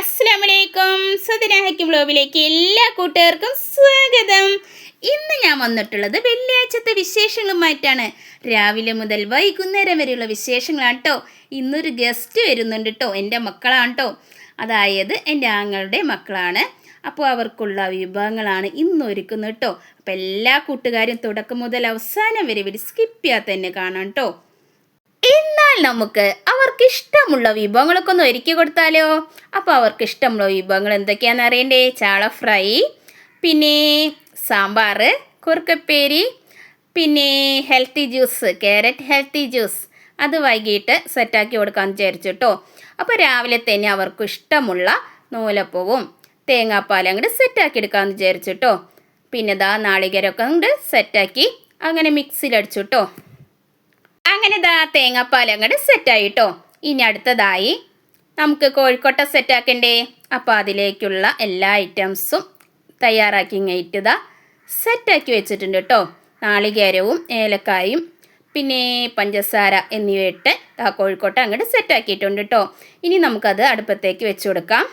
അസ്സലാമലൈക്കും. സുദിനാഹയ്ക്കും ബ്ലോബിലേക്ക് എല്ലാ കൂട്ടുകാർക്കും സ്വാഗതം. ഇന്ന് ഞാൻ വന്നിട്ടുള്ളത് വെള്ളിയാഴ്ചത്തെ വിശേഷങ്ങളുമായിട്ടാണ്. രാവിലെ മുതൽ വൈകുന്നേരം വരെയുള്ള വിശേഷങ്ങളാണ് കേട്ടോ ഇന്നൊരു ഗസ്റ്റ് വരുന്നുണ്ട് കേട്ടോ എന്റെ മക്കളാണ് കേട്ടോ അതായത് എന്റെ ആങ്ങളുടെ മക്കളാണ്. അപ്പോൾ അവർക്കുള്ള വിഭവങ്ങളാണ് ഇന്ന് ഒരുക്കുന്നത് കേട്ടോ അപ്പോൾ എല്ലാ കൂട്ടുകാരും തുടക്കം മുതൽ അവസാനം വരെ ഇവർ സ്കിപ്പ് ചെയ്യാതെ തന്നെ കാണാം കേട്ടോ എന്നാൽ നമുക്ക് അവർക്ക് ഇഷ്ടമുള്ള വിഭവങ്ങളൊക്കെ ഒന്ന് ഒരുക്കി കൊടുത്താലോ? അപ്പോൾ അവർക്ക് ഇഷ്ടമുള്ള വിഭവങ്ങൾ എന്തൊക്കെയാണെന്ന് അറിയണ്ടേ? ചാള ഫ്രൈ പിന്നെ സാമ്പാർ കുറുക്കപ്പേരി പിന്നെ healthy juice carrot healthy juice. അത് വൈകിട്ട് സെറ്റാക്കി കൊടുക്കാമെന്ന് വിചാരിച്ചു കേട്ടോ. അപ്പോൾ രാവിലെ തന്നെ അവർക്ക് ഇഷ്ടമുള്ള നൂലപ്പവും തേങ്ങാപ്പാലും അങ്ങോട്ട് സെറ്റാക്കി എടുക്കാമെന്ന് വിചാരിച്ചു കേട്ടോ. പിന്നെ ദാ നാളികേരമൊക്കെ അങ്ങോട്ട് സെറ്റാക്കി അങ്ങനെ മിക്സിയിലടിച്ചു കേട്ടോ. അങ്ങനെ ദാ തേങ്ങാപ്പാൽ അങ്ങോട്ട് സെറ്റായി കേട്ടോ ഇനി അടുത്തതായി നമുക്ക് കോഴിക്കോട്ട സെറ്റാക്കണ്ടേ അപ്പോൾ അതിലേക്കുള്ള എല്ലാ ഐറ്റംസും തയ്യാറാക്കി ഇങ്ങേറ്റ് ദാ സെറ്റാക്കി വെച്ചിട്ടുണ്ട് കേട്ടോ നാളികേരവും ഏലക്കായും പിന്നെ പഞ്ചസാര എന്നിവയിട്ട് ആ കോഴിക്കോട്ട അങ്ങോട്ട് സെറ്റാക്കിയിട്ടുണ്ട് കേട്ടോ ഇനി നമുക്കത് അടുപ്പത്തേക്ക് വെച്ച് കൊടുക്കാം.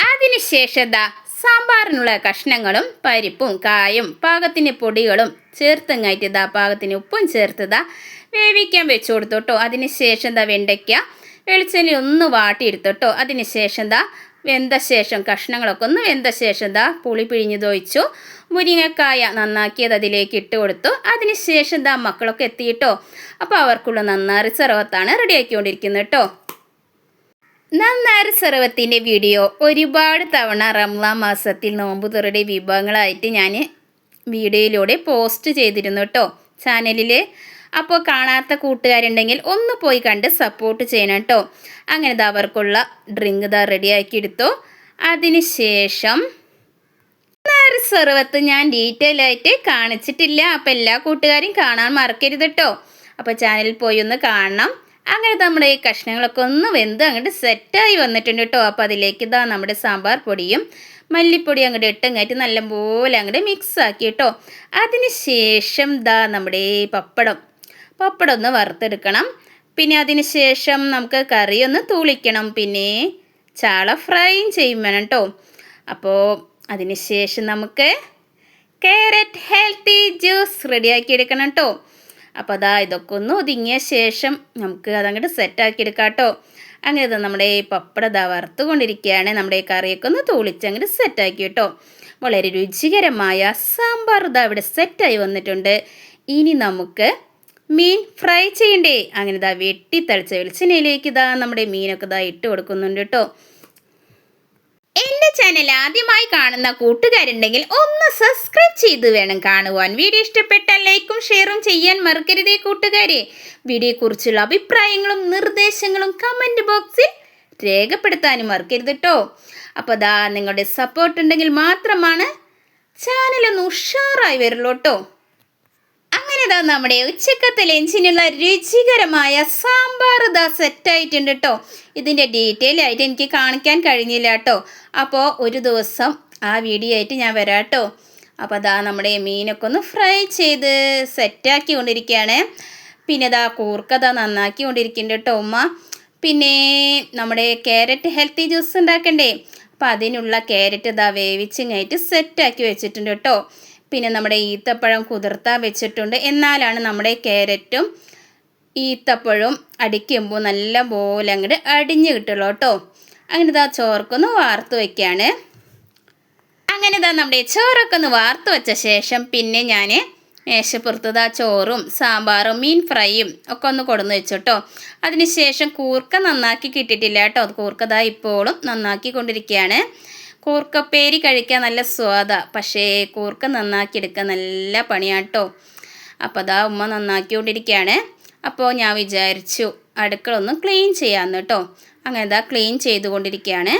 അതിനുശേഷം ദാ സാമ്പാറിനുള്ള കഷ്ണങ്ങളും പരിപ്പും കായും പാകത്തിന് പൊടികളും ചേർത്തങ്ങായിട്ട് ഇതാ പാകത്തിന് ഉപ്പും ചേർത്തതാ വേവിക്കാൻ വെച്ചു കൊടുത്തു കേട്ടോ. അതിന് ശേഷം ദാ വെണ്ടയ്ക്ക വെളിച്ചെണ്ണ ഒന്ന് വാട്ടിയെടുത്തോട്ടോ അതിന് ശേഷം ദാ വെന്ത ശേഷം കഷ്ണങ്ങളൊക്കെ ഒന്ന് വെന്ത ശേഷം ദാ പുളി പിഴിഞ്ഞതൊഴിച്ചു. മുരിങ്ങക്കായ നന്നാക്കിയത് അതിലേക്ക് ഇട്ട് കൊടുത്തു. അതിന് ശേഷം ദാ മക്കളൊക്കെ എത്തിയിട്ടോ അപ്പോൾ അവർക്കുള്ള നന്നാറി സർവത്താണ് റെഡിയാക്കിക്കൊണ്ടിരിക്കുന്നത് കേട്ടോ. നന്നാരി സർവത്തിന്റെ വീഡിയോ. ഒരുപാട് തവണ റംലാ മാസത്തിൽ നോമ്പ് തുറയുടെ വിഭവങ്ങളായിട്ട് ഞാൻ വീഡിയോയിലൂടെ പോസ്റ്റ് ചെയ്തിരുന്നു കേട്ടോ ചാനലിൽ അപ്പോൾ കാണാത്ത കൂട്ടുകാരുണ്ടെങ്കിൽ ഒന്ന് പോയി കണ്ട് സപ്പോർട്ട് ചെയ്യണം കേട്ടോ അങ്ങനെ ഇത് അവർക്കുള്ള ഡ്രിങ്ക് ഇതാ റെഡിയാക്കി എടുത്തു. അതിന് ശേഷം നന്നാരി സർവത്ത് ഞാൻ ഡീറ്റെയിൽ ആയിട്ട് കാണിച്ചിട്ടില്ല. അപ്പോൾ എല്ലാ കൂട്ടുകാരും കാണാൻ മറക്കരുത് കേട്ടോ അപ്പോൾ ചാനലിൽ പോയി ഒന്ന് കാണണം. അങ്ങനെ നമ്മുടെ ഈ കഷ്ണങ്ങളൊക്കെ ഒന്ന് വെന്ത് അങ്ങോട്ട് സെറ്റായി വന്നിട്ടുണ്ട് കേട്ടോ. അപ്പോൾ അതിലേക്ക് ഇതാ നമ്മുടെ സാമ്പാർ പൊടിയും മല്ലിപ്പൊടി അങ്ങോട്ട് ഇട്ടങ്ങായിട്ട് നല്ലപോലെ അങ്ങോട്ട് മിക്സ് ആക്കി കേട്ടോ. അതിന് ശേഷം ദാ നമ്മുടെ പപ്പടം. പപ്പടം ഒന്ന് വറുത്തെടുക്കണം. പിന്നെ അതിന് ശേഷം നമുക്ക് കറി ഒന്ന് തൂളിക്കണം. പിന്നെ ചാള ഫ്രൈയും ചെയ്യും വേണം കേട്ടോ. അപ്പോൾ അതിന് ശേഷം നമുക്ക് കാരറ്റ് ഹെൽത്തി ജ്യൂസ് റെഡിയാക്കി എടുക്കണം കേട്ടോ. അപ്പോൾ അതാ ഇതൊക്കെ ഒന്ന് ഒതുങ്ങിയ ശേഷം നമുക്ക് അതങ്ങോട്ട് സെറ്റാക്കി എടുക്കാം കേട്ടോ അങ്ങനെ ഇത് നമ്മുടെ ഈ പപ്പട ദാ വറുത്തുകൊണ്ടിരിക്കുകയാണ് നമ്മുടെ ഈ കറിയൊക്കെ ഒന്ന് തൂളിച്ച് അങ്ങോട്ട് സെറ്റാക്കി കേട്ടോ. വളരെ രുചികരമായ സാമ്പാർ ഇതാ ഇവിടെ സെറ്റായി വന്നിട്ടുണ്ട്. ഇനി നമുക്ക് മീൻ ഫ്രൈ ചെയ്യണ്ടേ? അങ്ങനെ ഇതാ വെട്ടി തളിച്ച വെളിച്ചെണ്ണയിലേക്ക് ഇതാ നമ്മുടെ മീനൊക്കെ ഇതാ ഇട്ട് കൊടുക്കുന്നുണ്ട് കേട്ടോ. എന്റെ ചാനൽ ആദ്യമായി കാണുന്ന കൂട്ടുകാരുണ്ടെങ്കിൽ ഒന്ന് സബ്സ്ക്രൈബ് ചെയ്ത് വേണം കാണുവാൻ. വീഡിയോ ഇഷ്ടപ്പെട്ടാൽ ലൈക്കും ഷെയറും ചെയ്യാൻ മറക്കരുതേ കൂട്ടുകാരെ. വീഡിയോയെക്കുറിച്ചുള്ള അഭിപ്രായങ്ങളും നിർദ്ദേശങ്ങളും കമന്റ് ബോക്സിൽ രേഖപ്പെടുത്താനും മറക്കരുത് കേട്ടോ അപ്പോൾ ദാ നിങ്ങളുടെ സപ്പോർട്ട് ഉണ്ടെങ്കിൽ മാത്രമാണ് ചാനലൊന്ന് ഉഷാറായി വരുള്ളൂ കേട്ടോ അങ്ങനെ ദാ നമ്മുടെ ഉച്ചക്കത്തെ ലഞ്ചിനുള്ള രുചികരമായ സാമ്പാർ ഇതാ സെറ്റായിട്ടുണ്ട് കേട്ടോ ഇതിന്റെ ഡീറ്റെയിൽ ആയിട്ട് എനിക്ക് കാണിക്കാൻ കഴിഞ്ഞില്ല കേട്ടോ അപ്പോൾ ഒരു ദിവസം ആ വീഡിയോ ആയിട്ട് ഞാൻ വരാം കേട്ടോ അപ്പോൾ അതാ നമ്മുടെ മീനൊക്കെ ഒന്ന് ഫ്രൈ ചെയ്ത് സെറ്റാക്കി കൊണ്ടിരിക്കുകയാണ് പിന്നെ ഇതാ കൂർക്കത നന്നാക്കി കൊണ്ടിരിക്കുന്നുണ്ട് കേട്ടോ ഉമ്മ. പിന്നെ നമ്മുടെ ക്യാരറ്റ് ഹെൽത്തി ജ്യൂസ് ഉണ്ടാക്കണ്ടേ? അപ്പം അതിനുള്ള ക്യാരറ്റ് ഇതാ വേവിച്ച് ഞായിട്ട് സെറ്റാക്കി വെച്ചിട്ടുണ്ട് കേട്ടോ. പിന്നെ നമ്മുടെ ഈത്തപ്പഴം കുതിർത്താൻ വെച്ചിട്ടുണ്ട്. എന്നാലാണ് നമ്മുടെ ക്യാരറ്റും ഈത്തപ്പഴവും അടിക്കുമ്പോൾ നല്ല പോലെ അങ്ങോട്ട് അടിഞ്ഞ് കിട്ടുള്ളൂ കേട്ടോ. അങ്ങനെ ഇതാ ചോർക്കൊന്ന് വാർത്ത് വയ്ക്കുകയാണ് അങ്ങനെ ഇതാ നമ്മുടെ ചോറൊക്കെ ഒന്ന് വാർത്ത് വെച്ച ശേഷം പിന്നെ ഞാൻ മേശപ്പുറത്തത് ആ ചോറും സാമ്പാറും മീൻ ഫ്രൈയും ഒക്കെ ഒന്ന് കൊടുന്ന് വെച്ചു കേട്ടോ അതിനുശേഷം കൂർക്ക നന്നാക്കി കിട്ടിയിട്ടില്ല കേട്ടോ. കൂർക്കതാ ഇപ്പോഴും നന്നാക്കി കൊണ്ടിരിക്കുകയാണ് കൂർക്കപ്പേരി കഴിക്കാൻ നല്ല സ്വാദാണ് പക്ഷേ കൂർക്ക നന്നാക്കി എടുക്കാൻ നല്ല പണിയാട്ടോ. അപ്പോൾ അതാ ഉമ്മ നന്നാക്കിക്കൊണ്ടിരിക്കുകയാണ്. അപ്പോൾ ഞാൻ വിചാരിച്ചു അടുക്കള ഒന്ന് ക്ലീൻ ചെയ്യാമെന്ന് കേട്ടോ. അങ്ങനെ ഇതാ ക്ലീൻ ചെയ്തുകൊണ്ടിരിക്കുകയാണ്.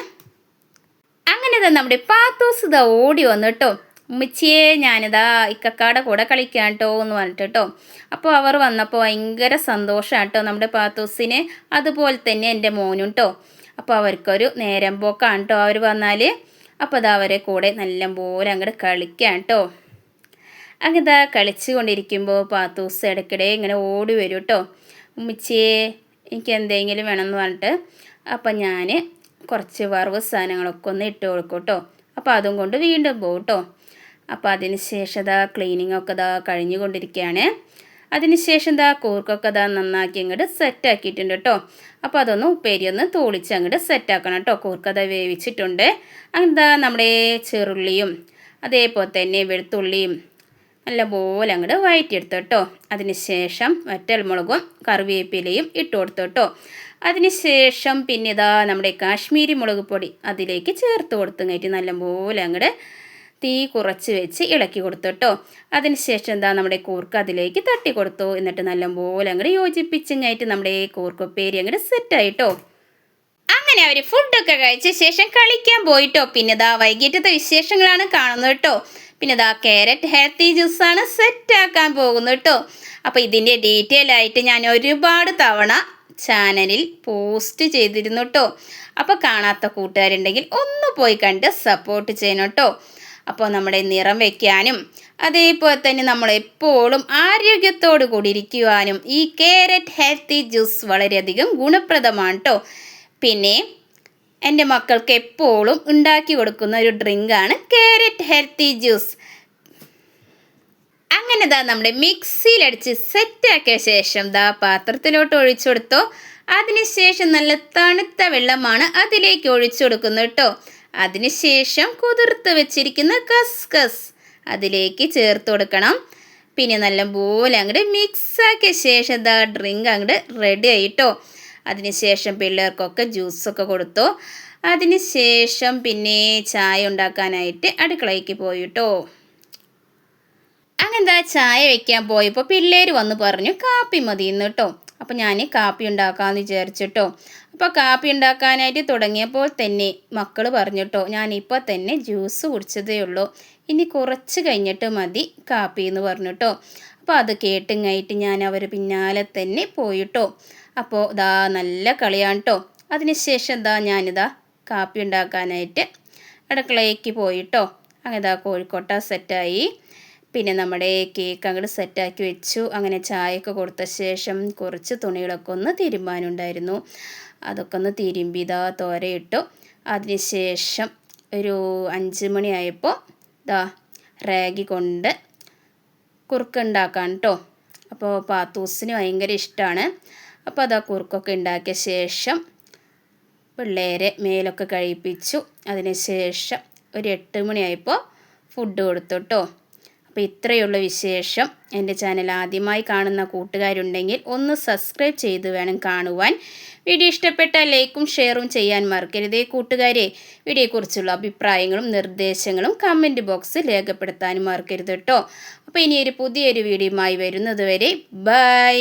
അങ്ങനെ ഇതാ നമ്മുടെ പാത്തൂസ് ഇതാ ഓടി വന്നു കേട്ടോ ഉമ്മച്ചിയെ ഞാനിതാ ഇക്കക്കാടെ കൂടെ കളിക്കാൻ കേട്ടോ എന്ന് പറഞ്ഞിട്ട് കേട്ടോ അപ്പോൾ അവർ വന്നപ്പോൾ ഭയങ്കര സന്തോഷമാണ് കേട്ടോ നമ്മുടെ പാത്തൂസിന്. അതുപോലെ തന്നെ എന്റെ മോനും കേട്ടോ അപ്പോൾ അവർക്കൊരു നേരം പോക്കാണ് കേട്ടോ അവർ വന്നാൽ അപ്പോൾ അത് അവരെ കൂടെ നല്ലപോലെ അങ്ങോട്ട് കളിക്കാം കേട്ടോ അങ്ങനെ കളിച്ചുകൊണ്ടിരിക്കുമ്പോൾ കളിച്ചു കൊണ്ടിരിക്കുമ്പോൾ പാത്തൂസ് ഇടയ്ക്കിടെ ഇങ്ങനെ ഓടി വരും കേട്ടോ ഉമ്മച്ചിയെ എനിക്ക് എന്തെങ്കിലും വേണമെന്ന് പറഞ്ഞിട്ട്. അപ്പം ഞാൻ കുറച്ച് വറവ് സാധനങ്ങളൊക്കെ ഒന്ന് ഇട്ട് കൊടുക്കും കേട്ടോ അപ്പോൾ അതും കൊണ്ട് വീണ്ടും പോകും കേട്ടോ അപ്പോൾ അതിന് ശേഷം ഇതാ ക്ലീനിങ് ഒക്കെ ഇതാ കഴിഞ്ഞുകൊണ്ടിരിക്കുകയാണ്. അതിന് ശേഷം ഇതാ കൂർക്കൊക്കെ ഇതാ നന്നാക്കി അങ്ങോട്ട് സെറ്റാക്കിയിട്ടുണ്ട് കേട്ടോ അപ്പോൾ അതൊന്ന് ഉപ്പേരി ഒന്ന് തോളിച്ച് അങ്ങോട്ട് സെറ്റാക്കണം കേട്ടോ കൂർക്കത വേവിച്ചിട്ടുണ്ട്. അങ്ങനെന്താ നമ്മുടെ ചെറുള്ളിയും അതേപോലെ തന്നെ വെളുത്തുള്ളിയും നല്ലപോലെ അങ്ങോട്ട് വഴറ്റിയെടുത്തു കേട്ടോ അതിന് ശേഷം വറ്റൽമുളകും കറിവേപ്പിലയും ഇട്ട് കൊടുത്തു കേട്ടോ അതിന് ശേഷം പിന്നെ ഇതാ നമ്മുടെ കാശ്മീരി മുളക് പൊടി അതിലേക്ക് ചേർത്ത് കൊടുത്തു കഴിഞ്ഞിട്ട് നല്ലപോലെ അങ്ങോട്ട് തീ കുറച്ച് വെച്ച് ഇളക്കി കൊടുത്തു കേട്ടോ അതിന് ശേഷം എന്താ നമ്മുടെ കൂർക്ക് അതിലേക്ക് തട്ടി കൊടുത്തു. എന്നിട്ട് നല്ലപോലെ അങ്ങോട്ട് യോജിപ്പിച്ചങ്ങായിട്ട് നമ്മുടെ കൂർക്കുപ്പേരി അങ്ങോട്ട് സെറ്റായിട്ടോ. അങ്ങനെ അവർ ഫുഡൊക്കെ കഴിച്ച ശേഷം കളിക്കാൻ പോയിട്ടോ. പിന്നെ ഇതാ വൈകിട്ടത്തെ വിശേഷങ്ങളാണ് കാണുന്നത് കേട്ടോ. പിന്നെ ഇതാ ക്യാരറ്റ് ഹെൽത്തി ജ്യൂസാണ് സെറ്റാക്കാൻ പോകുന്നത് കേട്ടോ അപ്പോൾ ഇതിന്റെ ഡീറ്റെയിൽ ആയിട്ട് ഞാൻ ഒരുപാട് തവണ ചാനലിൽ പോസ്റ്റ് ചെയ്തിരുന്നു കേട്ടോ അപ്പോൾ കാണാത്ത കൂട്ടുകാരുണ്ടെങ്കിൽ ഒന്ന് പോയി കണ്ട് സപ്പോർട്ട് ചെയ്യണം കേട്ടോ അപ്പോൾ നമ്മുടെ നിറം വയ്ക്കാനും അതേപോലെ തന്നെ നമ്മൾ എപ്പോഴും ആരോഗ്യത്തോടു കൂടി ഇരിക്കുവാനും ഈ കാരറ്റ് ഹെൽത്തി ജ്യൂസ് വളരെയധികം ഗുണപ്രദമാണ് കേട്ടോ പിന്നെ എന്റെ മക്കൾക്ക് എപ്പോഴും ഉണ്ടാക്കി കൊടുക്കുന്ന ഒരു ഡ്രിങ്കാണ് കാരറ്റ് ഹെൽത്തി ജ്യൂസ്. അങ്ങനെ ദാ നമ്മുടെ മിക്സിയിലടിച്ച് സെറ്റാക്കിയ ശേഷം ദാ പാത്രത്തിലോട്ട് ഒഴിച്ചു കൊടുത്തോ. അതിനുശേഷം നല്ല തണുത്ത വെള്ളമാണ് അതിലേക്ക് ഒഴിച്ചു കൊടുക്കുന്നത് കേട്ടോ. അതിനുശേഷം കുതിർത്ത് വെച്ചിരിക്കുന്ന കസ്കസ് അതിലേക്ക് ചേർത്ത് കൊടുക്കണം. പിന്നെ നല്ലപോലെ അങ്ങോട്ട് മിക്സാക്കിയ ശേഷം ദാ ഡ്രിങ്ക് അങ്ങോട്ട് റെഡി ആയിട്ടോ അതിനുശേഷം പിള്ളേർക്കൊക്കെ ജ്യൂസൊക്കെ കൊടുത്തു. അതിനുശേഷം പിന്നെ ചായ ഉണ്ടാക്കാനായിട്ട് അടുക്കളയ്ക്ക് പോയിട്ടോ. അങ്ങനെന്താ ചായ വയ്ക്കാൻ പോയപ്പോൾ പിള്ളേർ വന്ന് പറഞ്ഞു കാപ്പി മതി എന്ന് കേട്ടോ അപ്പോൾ ഞാൻ കാപ്പി ഉണ്ടാക്കാമെന്ന് വിചാരിച്ചിട്ടോ അപ്പോൾ കാപ്പി ഉണ്ടാക്കാനായിട്ട് തുടങ്ങിയപ്പോൾ തന്നെ മക്കൾ പറഞ്ഞിട്ടോ ഞാനിപ്പോൾ തന്നെ ജ്യൂസ് കുടിച്ചതേ ഉള്ളൂ. ഇനി കുറച്ച് കഴിഞ്ഞിട്ട് മതി കാപ്പി എന്ന് പറഞ്ഞിട്ടോ അപ്പോൾ അത് കേട്ടുങ്ങായിട്ട് ഞാൻ അവർ പിന്നാലെ തന്നെ പോയിട്ടോ. അപ്പോൾ ഇതാ നല്ല കളിയാണ് കേട്ടോ അതിനുശേഷം എന്താ ഞാനിതാ കാപ്പി ഉണ്ടാക്കാനായിട്ട് അടുക്കളയ്ക്ക് പോയിട്ടോ. അങ്ങനെ ഇതാ കോഴിക്കോട്ട സെറ്റായി. പിന്നെ നമ്മുടെ കേക്ക് അങ്ങോട്ട് സെറ്റാക്കി വെച്ചു. അങ്ങനെ ചായയൊക്കെ കൊടുത്ത ശേഷം കുറച്ച് തുണികളൊക്കെ ഒന്ന് തിരുമ്പാനുണ്ടായിരുന്നു. അതൊക്കെ ഒന്ന് തിരുമ്പി ഇതാ തോരയിട്ടു. അതിനുശേഷം ഒരു അഞ്ച് മണിയായപ്പോൾ ഇതാ റാഗി കൊണ്ട് കുറുക്കുണ്ടാക്കാൻ കേട്ടോ അപ്പോൾ പാത്തൂസിന് ഭയങ്കര ഇഷ്ടമാണ് അപ്പോൾ അത് ആ കുറുക്കൊക്കെ ഉണ്ടാക്കിയ ശേഷം പിള്ളേരെ മേലൊക്കെ കഴിപ്പിച്ചു. അതിന് ശേഷം ഒരു എട്ട് മണിയായപ്പോൾ ഫുഡ് കൊടുത്തു കേട്ടോ അപ്പോൾ ഇത്രയുള്ള വിശേഷം എന്റെ ചാനൽ ആദ്യമായി കാണുന്ന കൂട്ടുകാരുണ്ടെങ്കിൽ ഒന്ന് സബ്സ്ക്രൈബ് ചെയ്ത് വേണം കാണുവാൻ. വീഡിയോ ഇഷ്ടപ്പെട്ട ലൈക്കും ഷെയറും ചെയ്യാൻ മറക്കരുതേ. കൂട്ടുകാരെ വീഡിയോയെക്കുറിച്ചുള്ള അഭിപ്രായങ്ങളും നിർദ്ദേശങ്ങളും കമന്റ് ബോക്സിൽ രേഖപ്പെടുത്താനും മറക്കരുത് കേട്ടോ. അപ്പോൾ ഇനി ഒരു പുതിയൊരു വീഡിയോയുമായി വരുന്നത് വരെ. ബൈ